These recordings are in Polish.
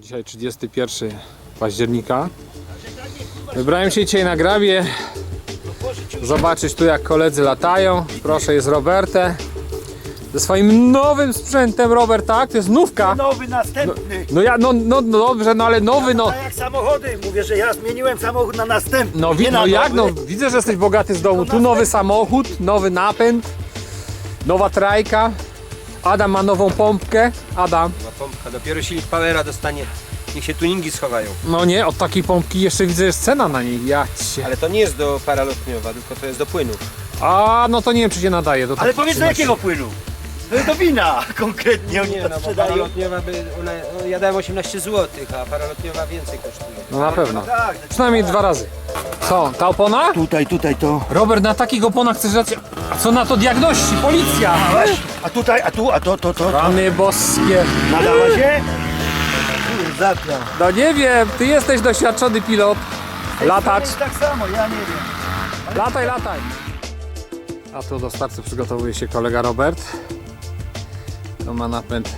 Dzisiaj 31 października. Wybrałem się dzisiaj na grabie. Zobaczyć tu jak koledzy latają. Proszę, jest Robertę. Ze swoim nowym sprzętem, Robert, tak? To jest nówka. Nowy, następny. No ja, no, no, no dobrze, no ale nowy, no. A jak samochody, mówię, że ja zmieniłem samochód na następny. No, wi- nie na no jak, no nowy. widzę, że jesteś bogaty z domu. Tu nowy samochód, nowy napęd, nowa trajka. Adam ma nową pompkę. Adam, Ma pompka, dopiero silnik Powera dostanie. Niech się tuningi schowają. no nie, od takiej pompki jeszcze widzę, jest cena na niej. Ja cię. Ale to nie jest do paralotniowa, tylko to jest do płynów. A, no to nie wiem, czy się nadaje do Ale powiedz do czynności. jakiego płynu? Do wina konkretnie, oni Nie, to no bo sprzedają. paralotniowa by, ona, no, ja dałem 18 zł, a paralotniowa więcej kosztuje. No na pewno. Tak, Przynajmniej dwa razy. Co, ta opona? Tutaj, tutaj to. Robert, na takich oponach chcesz. A co na to diagności? Policja! A tutaj, a tu, a to, to, to. Rany boskie. Nadała się? Zapra. No nie wiem, ty jesteś doświadczony pilot. Latacz. Tak samo, ja nie wiem. Lataj, lataj. A tu do startu przygotowuje się kolega Robert. To ma napęd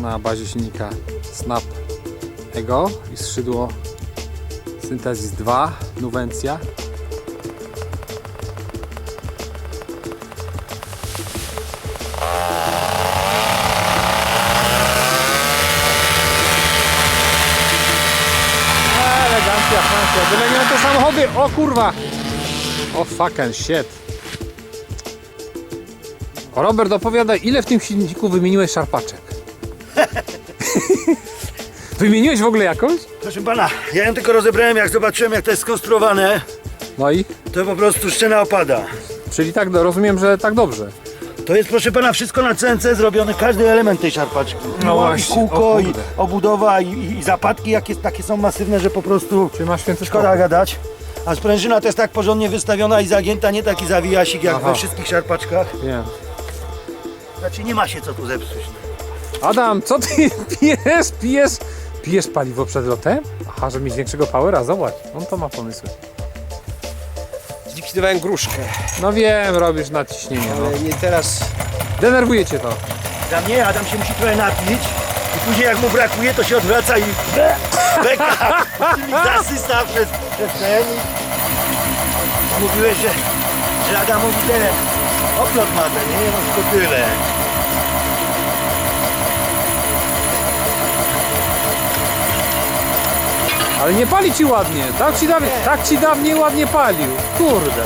na bazie silnika Snap Ego i skrzydło Synthesis 2 Nuvencja. Elegancja, Francja. Byle nie te samochody. O kurwa. O fucking shit. Robert, opowiadaj, ile w tym silniku wymieniłeś szarpaczek? Wymieniłeś w ogóle jakąś? Proszę pana, ja ją tylko rozebrałem, jak zobaczyłem jak to jest skonstruowane, No i? to po prostu szczena opada. Czyli tak, no, rozumiem, że tak dobrze. To jest proszę pana wszystko na CNC zrobione, każdy element tej szarpaczki. No I właśnie, kółko, o i kurde. obudowa, i, i zapadki jakie takie są masywne, że po prostu Czyli masz szkoda gadać. A sprężyna to jest tak porządnie wystawiona i zagięta, nie taki zawijasik jak Aha. we wszystkich szarpaczkach. Nie. Znaczy nie ma się co tu zepsuć. Adam, co ty pijesz? Pijesz? Pijesz paliwo przed lotem? Aha, żeby mieć większego powera, zobacz. On to ma pomysły. Zlikwidowałem gruszkę, No wiem, robisz nadciśnienie. No. ale nie teraz Denerwuje cię to. Dla mnie Adam się musi trochę napić i później jak mu brakuje to się odwraca i be, beka i zasysa przez, przez ten. Mówiłeś, że, że Adamowi oplot ma ten, nie? No tylko tyle. Ale nie pali ci ładnie. Tak ci, dawniej, tak ci dawniej ładnie palił. Kurde.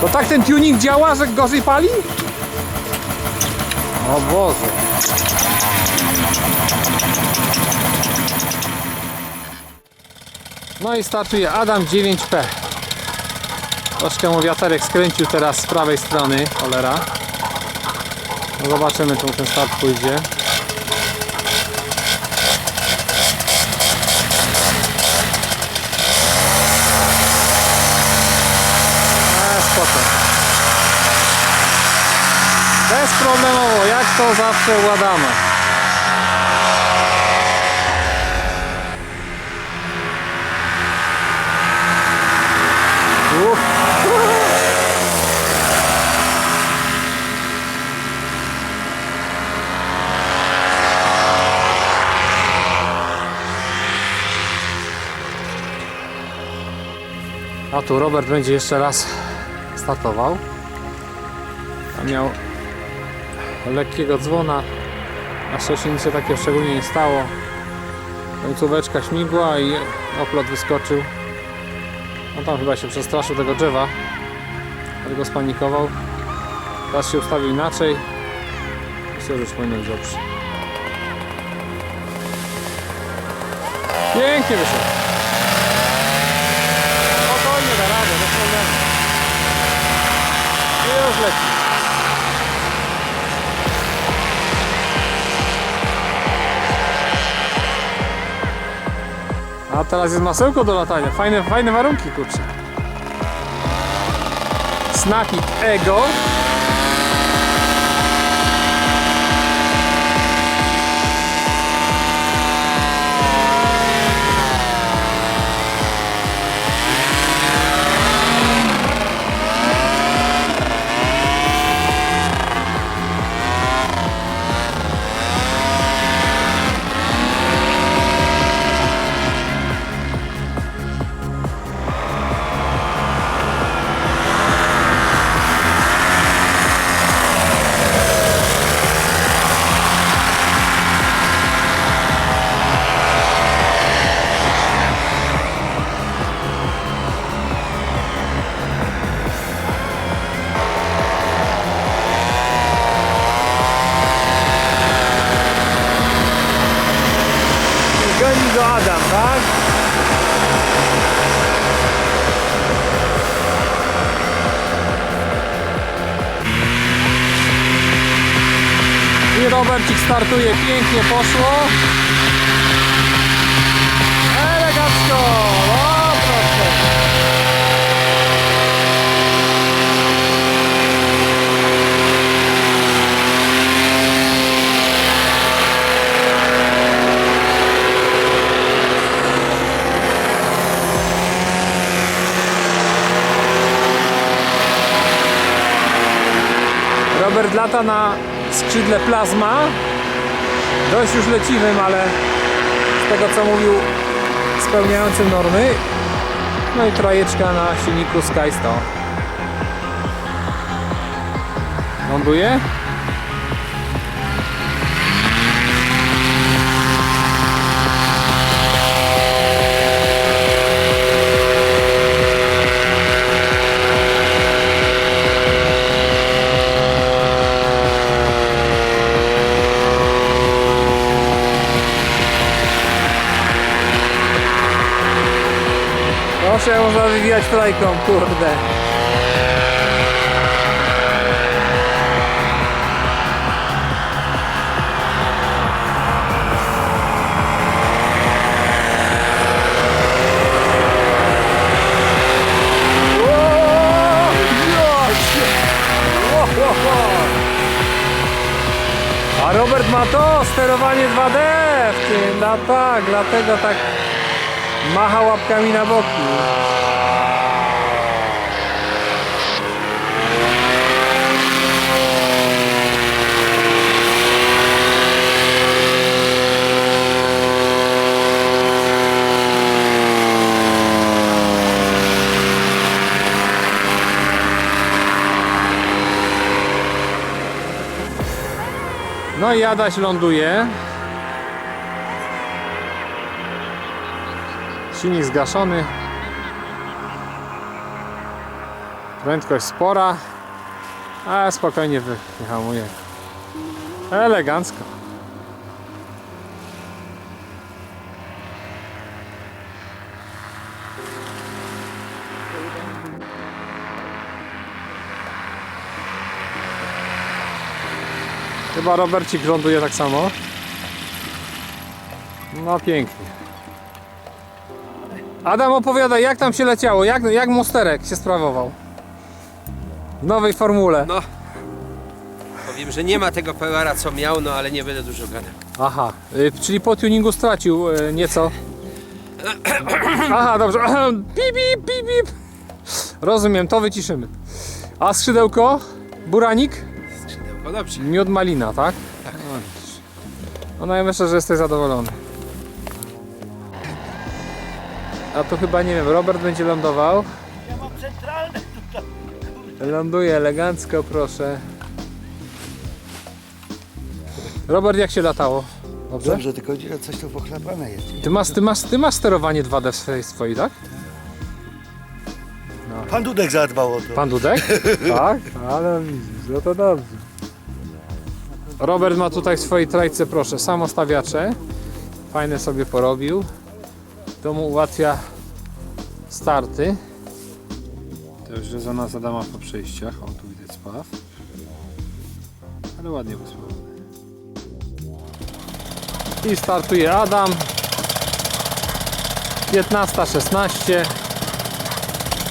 To tak ten tuning działa, że gorzej pali? O Boże. No i startuje Adam 9P. Troszkę mu wiaterek skręcił teraz z prawej strony, cholera. No zobaczymy, czy mu ten start pójdzie. E, spoko. Bezproblemowo, jak to zawsze układamy. Tu Robert będzie jeszcze raz startował. A miał lekkiego dzwona. Na szczęście nic się takiego szczególnie nie stało. Końcóweczka śmigła i oplot wyskoczył. No tam chyba się przestraszył tego drzewa. Dlatego spanikował. Teraz się ustawił inaczej. Myślę, że już powinno być dobrze. Pięknie wyszedł. Leci. A teraz jest masełko do latania. Fajne, fajne warunki, kurczę. Snaki Ego. I Robercik startuje, pięknie poszło. Elegancko! O, proszę. Robert lata na skrzydle plazma. Dość już leciwym, ale z tego co mówił spełniającym normy. No i trajeczka na silniku Sky 100. Ląduje. Proszę, można wywijać trajką, kurde. A Robert ma to, sterowanie 2D w tym, no tak, dlatego tak macha łapkami na boki. No i Adaś ląduje. Silnik zgaszony. Prędkość spora, a spokojnie wy- wyhamuje. Elegancko. Chyba Robercik ląduje tak samo. No pięknie. Adam opowiada, jak tam się leciało, jak, jak Mosterek się sprawował w nowej formule. No. Powiem, że nie ma tego powera co miał, no ale nie będę dużo gadał. Aha, y, czyli po tuningu stracił y, nieco. Aha, dobrze. Pip, pip, pip, pip. Rozumiem, to wyciszymy. A skrzydełko? Buranik? Skrzydełko, dobrze. Miód malina, tak? Tak. No, widzisz. no najwyższe, że jesteś zadowolony. A tu chyba, nie wiem, Robert będzie lądował. Ja mam centralne tutaj. Ląduje elegancko, proszę. Robert, jak się latało? Dobrze? Dobrze, tylko coś tu pochlapane jest. Ty masz, ty masz, ty masz sterowanie 2D w swojej, swojej tak? Pan Dudek zadbał o to. Pan Dudek? tak, ale widzisz, no to dobrze. Robert ma tutaj w swojej trajce, proszę, samostawiacze. Fajne sobie porobił. To mu ułatwia starty. To już jest ona zadama po przejściach. O, tu widać spaw. Ale ładnie wysłowany. I startuje Adam. 15-16.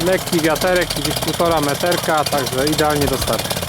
Lekki wiaterek, gdzieś półtora meterka, także idealnie do startu.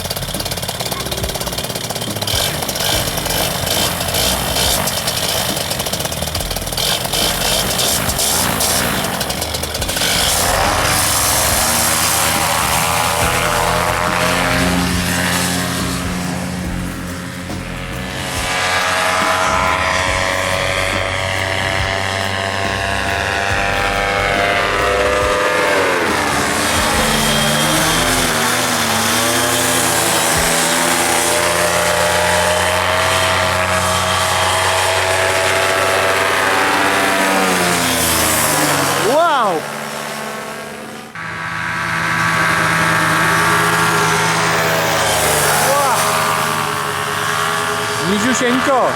你就先走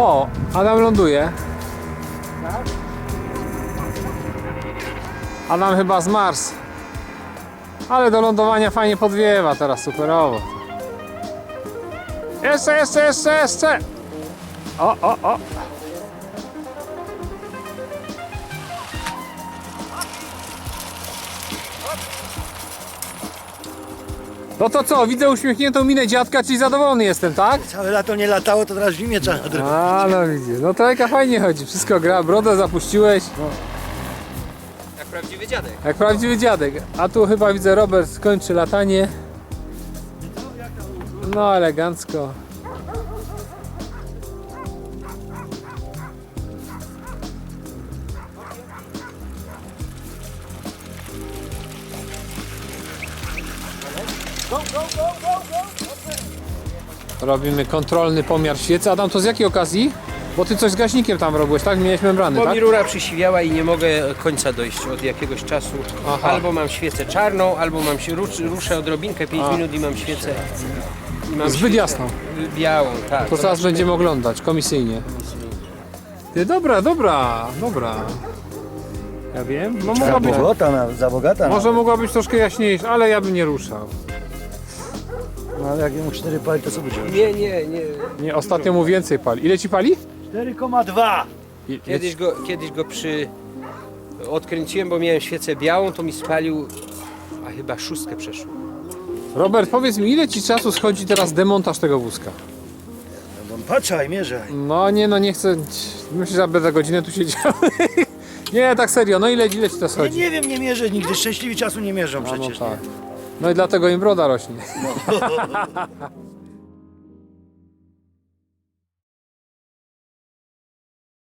O, Adam ląduje. Adam chyba z Mars. Ale do lądowania fajnie podwiewa teraz, superowo. Jeszcze, jeszcze, jeszcze, jeszcze! O, o, o! No to co, widzę uśmiechniętą minę dziadka, czyli zadowolony jestem, tak? Całe lato nie latało, to teraz w zimie trzeba nadrobić. A, no widzisz, no trojka fajnie chodzi, wszystko gra, brodę zapuściłeś, Jak prawdziwy dziadek. jak prawdziwy dziadek. A tu chyba widzę Robert skończy latanie. No elegancko. Robimy kontrolny pomiar świecy. Adam, to z jakiej okazji? Bo ty coś z gaśnikiem tam robiłeś, tak? Miałeś membrany, Bo tak? mi rura przysiwiała i nie mogę końca dojść od jakiegoś czasu. Aha. Albo mam świecę czarną, albo mam się rusz, ruszę odrobinkę 5 A. minut i mam świecę. I mam Zbyt świecę jasną. Białą, tak. To zaraz będziemy oglądać, komisyjnie. Ty, dobra, dobra, dobra. Ja wiem, no mogła być, na, za bogata. może mogła być troszkę jaśniejsza, ale ja bym nie ruszał. Ale jak jemu 4 pali, to co będzie? Nie, nie, nie. Nie, ostatnio mu więcej pali. Ile ci pali? 4,2. I- Kiedyś go, kiedyś go przy... Odkręciłem, bo miałem świecę białą, to mi spalił... A chyba szóstkę przeszło. Robert, powiedz mi, ile ci czasu schodzi teraz demontaż tego wózka? No, patrzaj, mierzaj. No nie, no nie chcę, myślę, że będę godzinę tu siedział. nie, tak serio, no ile, ile ci to Ja schodzi? nie wiem, nie mierzę nigdy. Szczęśliwi czasu nie mierzą No, no przecież. tak. nie? No i dlatego im broda rośnie.